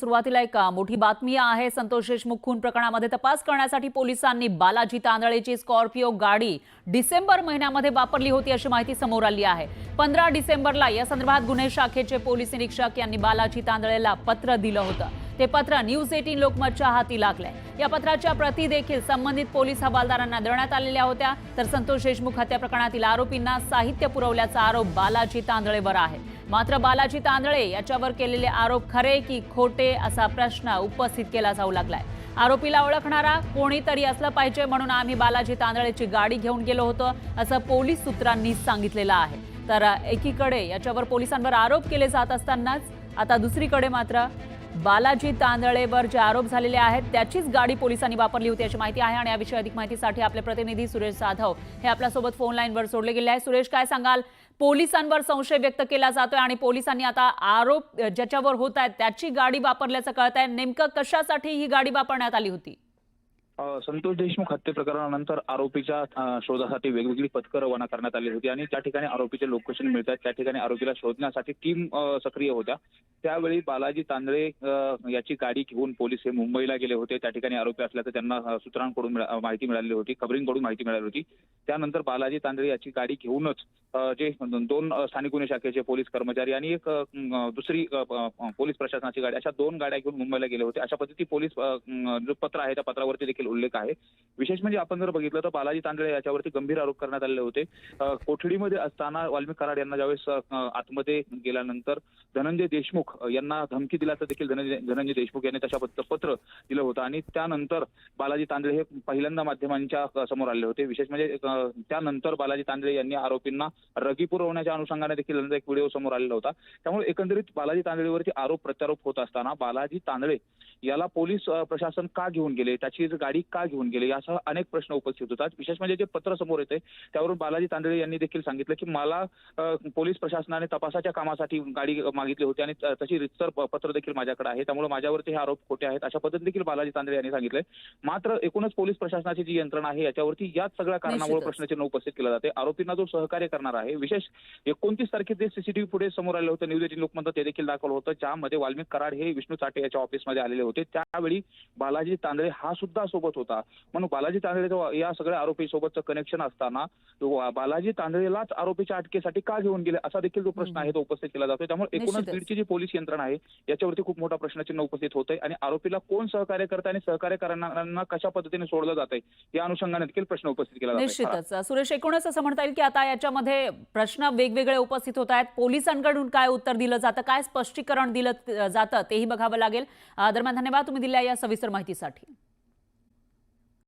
सुरुवातीला एक मोठी बातमी आहे. संतोष देशमुख खून प्रकरणामध्ये तपास करण्यासाठी पोलिसांनी बालाजी तांदळेची स्कॉर्पिओ गाडी डिसेंबर महिन्यामध्ये वापरली होती अशी माहिती समोर आली आहे. पंधरा डिसेंबरला या संदर्भात गुन्हे शाखेचे पोलीस निरीक्षक यांनी बालाजी तांदळेला पत्र दिलं होतं. ते पत्र न्यूज एटीन लोकमतच्या हाती लागलंय. या पत्राच्या प्रती देखील संबंधित पोलीस हवालदारांना देण्यात आलेल्या होत्या. तर संतोष देशमुख हत्या प्रकरणातील आरोपींना साहित्य पुरवल्याचा आरोप बालाजी तांदळेवर आहे. मात्र बालाजी तांदळे याच्यावर केलेले आरोप खरे की खोटे असा प्रश्न उपस्थित केला जाऊ लागलाय. आरोपीला ओळखणारा कोणीतरी असलं पाहिजे म्हणून आम्ही बालाजी तांदळेची गाडी घेऊन गेलो होतो असं पोलीस सूत्रांनी सांगितलेलं आहे. तर एकीकडे याच्यावर पोलिसांवर आरोप केले जात असतानाच आता दुसरीकडे मात्र बालाजी तांदळेवर जे आरोप झालेले आहेत त्याचीच गाडी पोलिसांनी वापरली होती अशी माहिती आहे आणि याविषयी अधिक माहितीसाठी आपले प्रतिनिधी सुरेश जाधव हे आपल्यासोबत फोन लाईनवर सोडले गेले आहे सुरेश काय सांगाल? पोलिसांवर संशय व्यक्त केला जातोय आणि पोलिसांनी आता आरोप ज्याच्यावर होत आहेत त्याची गाडी वापरल्याचं कळत आहे नेमकं कशासाठी ही गाडी वापरण्यात आली होती? संतोष देशमुख हत्ये प्रकरणानंतर आरोपीच्या शोधासाठी वेगवेगळी पथकं रवाना करण्यात आली होती आणि त्या ठिकाणी आरोपीचे लोकेशन मिळतात. त्या ठिकाणी आरोपीला शोधण्यासाठी टीम सक्रिय होत्या. त्यावेळी बालाजी तांदळे याची गाडी घेऊन पोलीस हे मुंबईला गेले होते. त्या ठिकाणी आरोपी असल्याचं त्यांना सूत्रांकडून माहिती मिळालेली होती. खबरींकडून माहिती मिळाली होती. त्यानंतर बालाजी तांदळे याची गाडी घेऊनच जे दोन स्थानिक गुन्हे शाखेचे पोलीस कर्मचारी आणि एक दुसरी पोलीस प्रशासनाची गाडी अशा दोन गाड्या घेऊन मुंबईला गेले होते. अशा पद्धती पोलीस जो पत्र आहे त्या पत्रावरती देखील देखील उल्लेख आहे. विशेष म्हणजे आपण जर बघितलं तर बालाजी तांदळे याच्यावरती गंभीर आरोप करण्यात आलेले होते. कोठडीमध्ये असताना वाल्मिक कराड यांना ज्यावेळेस आतमध्ये गेल्यानंतर धनंजय देशमुख यांना धमकी दिल्याचं देखील धनंजय धनंजय देशमुख यांनी तशा पत्र दिलं होतं. आणि त्यानंतर बालाजी तांदळे हे पहिल्यांदा माध्यमांच्या समोर आले होते. विशेष म्हणजे त्यानंतर बालाजी तांदळे यांनी आरोपींना रगी पुरवण्याच्या अनुषंगाने देखील एक व्हिडिओ समोर आलेला होता. त्यामुळे एकंदरीत बालाजी तांदळेवरती आरोप प्रत्यारोप होत असताना बालाजी तांदळे याला पोलीस प्रशासन का घेऊन गेले? त्याची गाडी का घेऊन गेले? यासह अनेक प्रश्न उपस्थित होतात. विशेष म्हणजे जे पत्र समोर येते त्यावरून बालाजी तांदळे यांनी देखील सांगितलं की मला पोलीस प्रशासनाने तपासाच्या कामासाठी गाडी मागितली होती आणि तशी रितसर पत्र देखील माझ्याकडे आहे. त्यामुळे माझ्यावरती हे आरोप खोटे आहेत. अशा पद्धतीने देखील बालाजी तांदळे यांनी सांगितलंय. मात्र एकूणच पोलीस प्रशासनाची जी यंत्रणा आहे याच्यावरती याच सगळ्या कारणामुळे. प्रश्नचिन्ह उपस्थित केलं जाते. आरोपींना जो सहकार्य करणार आहे विशेष एकोणतीस तारखेचे सीसीटीव्ही फुटेज समोर आले होते न्यूज एटीन लोकमत ते देखील दाखवलं होतं ज्यामध्ये वाल्मिक कराड हे विष्णू चाटे याच्या ऑफिसमध्ये आलेले होते. त्यावेळी बालाजी तांदळे हा सुद्धा सोबत होता. म्हणून बालाजी तांदळेचं या सगळ्या आरोपी सोबतचं कनेक्शन असताना बालाजी तांदळेलाच आरोपीच्या अटकेसाठी का घेऊन गेले असा देखील जो प्रश्न आहे तो उपस्थित केला जातो त्यामुळे एकूणच. बीडची जी पोलीस यंत्रणा आहे याच्यावरती खूप मोठा प्रश्नचिन्ह उपस्थित होत आहे आणि आरोपीला कोण सहकार्य करत आणि सहकार्य करणाऱ्यांना कशा पद्धतीने सोडलं जात आहे या अनुषंगाने देखील प्रश्न उपस्थित केला निश्चितच. सुरेश एकूणच असं म्हणता येईल की आता याच्यामध्ये प्रश्न वेगवेगळे उपस्थित होत आहेत. पोलिसांकडून काय उत्तर दिलं जातं? काय स्पष्टीकरण दिलं जातं? तेही बघावं लागेल. दरम्यान धन्यवाद. तुम्ही दिल्या या सविस्तर माहितीसाठी.